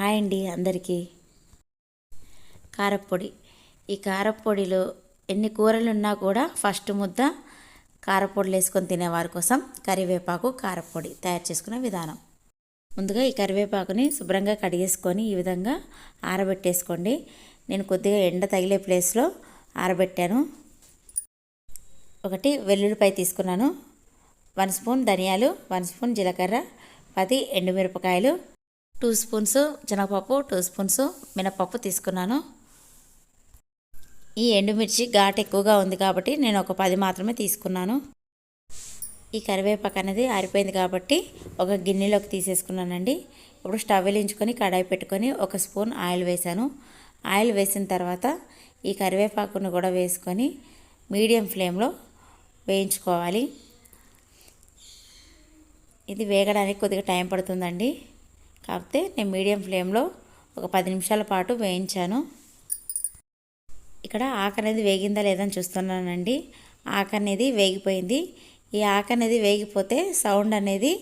Hi అండి అందరికీ. కారప్పొడి. ఈ కారప్పొడిలో ఎన్ని కూరలు ఉన్నా కూడా ఫస్ట్ ముద్ద కారప్పొడులు వేసుకొని తినేవారి కోసం కరివేపాకు కారప్పొడి తయారు చేసుకునే విధానం. ముందుగా ఈ కరివేపాకుని శుభ్రంగా కడిగేసుకొని ఈ విధంగా ఆరబెట్టేసుకోండి. నేను కొద్దిగా ఎండ తగిలే ప్లేస్లో ఆరబెట్టాను. ఒకటి వెల్లుల్లిపాయ తీసుకున్నాను. వన్ స్పూన్ ధనియాలు వన్ స్పూన్ జీలకర్ర పది ఎండుమిరపకాయలు టూ స్పూన్స్ శనగపప్పు టూ స్పూన్స్ మినపప్పు తీసుకున్నాను. ఈ ఎండుమిర్చి ఘాటు ఎక్కువగా ఉంది కాబట్టి నేను ఒక పది మాత్రమే తీసుకున్నాను. ఈ కరివేపాకు అనేది ఆరిపోయింది కాబట్టి ఒక గిన్నెలోకి తీసేసుకున్నానండి. ఇప్పుడు స్టవ్ వెలించుకొని కడాయి పెట్టుకొని ఒక స్పూన్ ఆయిల్ వేసాను ఆయిల్ వేసిన తర్వాత ఈ కరివేపాకును కూడా వేసుకొని మీడియం ఫ్లేమ్లో వేయించుకోవాలి. ఇది వేగడానికి కొద్దిగా టైం పడుతుందండి. కాకపోతే నేను మీడియం ఫ్లేమ్లో ఒక పది నిమిషాల పాటు వేయించాను. ఇక్కడ ఆకు అనేది వేగిందా లేదని చూస్తున్నానండి. ఆకు అనేది వేగిపోయింది. ఈ ఆకు అనేది వేగిపోతే సౌండ్ అనేది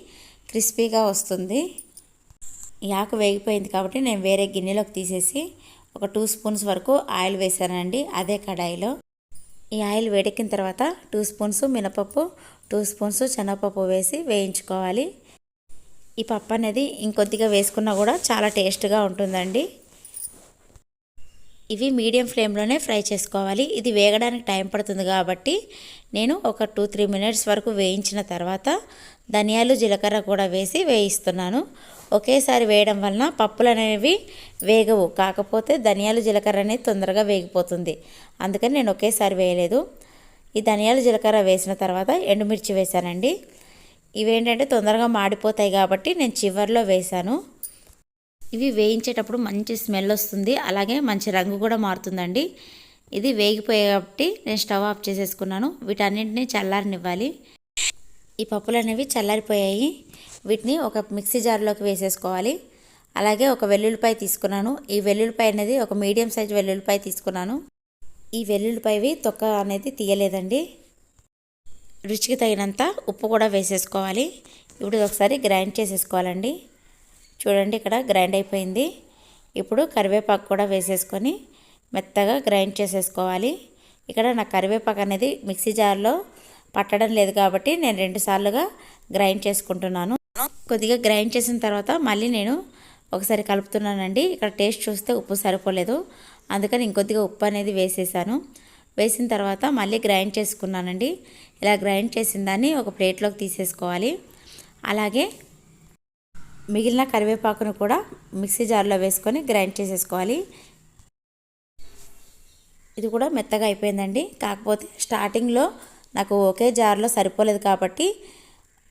క్రిస్పీగా వస్తుంది. ఈ ఆకు వేగిపోయింది కాబట్టి నేను వేరే గిన్నెలోకి తీసేసి ఒక టూ స్పూన్స్ వరకు ఆయిల్ వేసానండి అదే కడాయిలో. ఈ ఆయిల్ వేడెక్కిన తర్వాత టూ స్పూన్స్ మినపప్పు టూ స్పూన్స్ శనగపప్పు వేసి వేయించుకోవాలి. ఈ పప్పు అనేది ఇంకొద్దిగా వేసుకున్నా కూడా చాలా టేస్ట్గా ఉంటుందండి. ఇవి మీడియం ఫ్లేమ్లోనే ఫ్రై చేసుకోవాలి. ఇది వేగడానికి టైం పడుతుంది కాబట్టి నేను ఒక టూ త్రీ మినిట్స్ వరకు వేయించిన తర్వాత ధనియాలు జీలకర్ర కూడా వేసి వేయిస్తున్నాను. ఒకేసారి వేయడం వలన పప్పులు అనేవి వేగవు. కాకపోతే ధనియాలు జీలకర్ర అనేది తొందరగా వేగిపోతుంది. అందుకని నేను ఒకేసారి వేయలేదు. ఈ ధనియాలు జీలకర్ర వేసిన తర్వాత ఎండుమిర్చి వేసానండి ఇవేంటంటే తొందరగా మాడిపోతాయి కాబట్టి నేను చివరిలో వేశాను. ఇవి వేయించేటప్పుడు మంచి స్మెల్ వస్తుంది. అలాగే మంచి రంగు కూడా మారుతుందండి. ఇది వేగిపోయే కాబట్టి నేను స్టవ్ ఆఫ్ చేసేసుకున్నాను. వీటన్నింటినీ చల్లారనివ్వాలి. ఈ పప్పులు అనేవి చల్లారిపోయాయి. వీటిని ఒక మిక్సీ జార్లోకి వేసేసుకోవాలి. అలాగే ఒక వెల్లుల్లిపాయ తీసుకున్నాను. ఈ వెల్లుల్లిపాయ అనేది ఒక మీడియం సైజ్ వెల్లుల్లిపాయ తీసుకున్నాను. ఈ వెల్లుల్లిపాయవి తొక్క అనేది తీయలేదండి. రుచికి తగినంత ఉప్పు కూడా వేసేసుకోవాలి. ఇప్పుడు ఒకసారి గ్రైండ్ చేసేసుకోవాలండి. చూడండి ఇక్కడ గ్రైండ్ అయిపోయింది. ఇప్పుడు కరివేపాకు కూడా వేసేసుకొని మెత్తగా గ్రైండ్ చేసేసుకోవాలి. ఇక్కడ నా కరివేపాకు అనేది మిక్సీ జార్లో పట్టడం లేదు కాబట్టి నేను రెండు సార్లుగా గ్రైండ్ చేసుకుంటున్నాను. కొద్దిగా గ్రైండ్ చేసిన తర్వాత మళ్ళీ నేను ఒకసారి కలుపుతున్నానండి. ఇక్కడ టేస్ట్ చూస్తే ఉప్పు సరిపోలేదు. అందుకని ఇంకొద్దిగా ఉప్పు అనేది వేసేసాను. వేసిన తర్వాత మళ్ళీ గ్రైండ్ చేసుకున్నానండి. ఇలా గ్రైండ్ చేసిన దాన్ని ఒక ప్లేట్లోకి తీసేసుకోవాలి. అలాగే మిగిలిన కరివేపాకును కూడా మిక్సీ జార్లో వేసుకొని గ్రైండ్ చేసేసుకోవాలి. ఇది కూడా మెత్తగా అయిపోయిందండి. కాకపోతే స్టార్టింగ్లో నాకు ఒకే జార్లో సరిపోలేదు కాబట్టి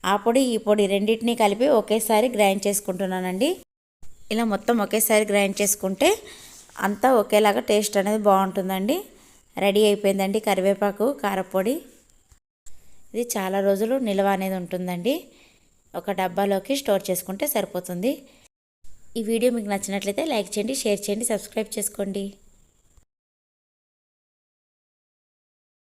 ఆ పొడి ఈ పొడి రెండింటినీ కలిపి ఒకేసారి గ్రైండ్ చేసుకుంటున్నానండి. ఇలా మొత్తం ఒకేసారి గ్రైండ్ చేసుకుంటే అంతా ఒకేలాగా టేస్ట్ అనేది బాగుంటుందండి. రెడీ అయిపోయిందండి కరివేపాకు కారపొడి. ఇది చాలా రోజులు నిల్వ అనేది ఉంటుందండి. ఒక డబ్బాలోకి స్టోర్ చేసుకుంటే సరిపోతుంది. ఈ వీడియో మీకు నచ్చినట్లయితే లైక్ చేయండి షేర్ చేయండి సబ్స్క్రైబ్ చేసుకోండి.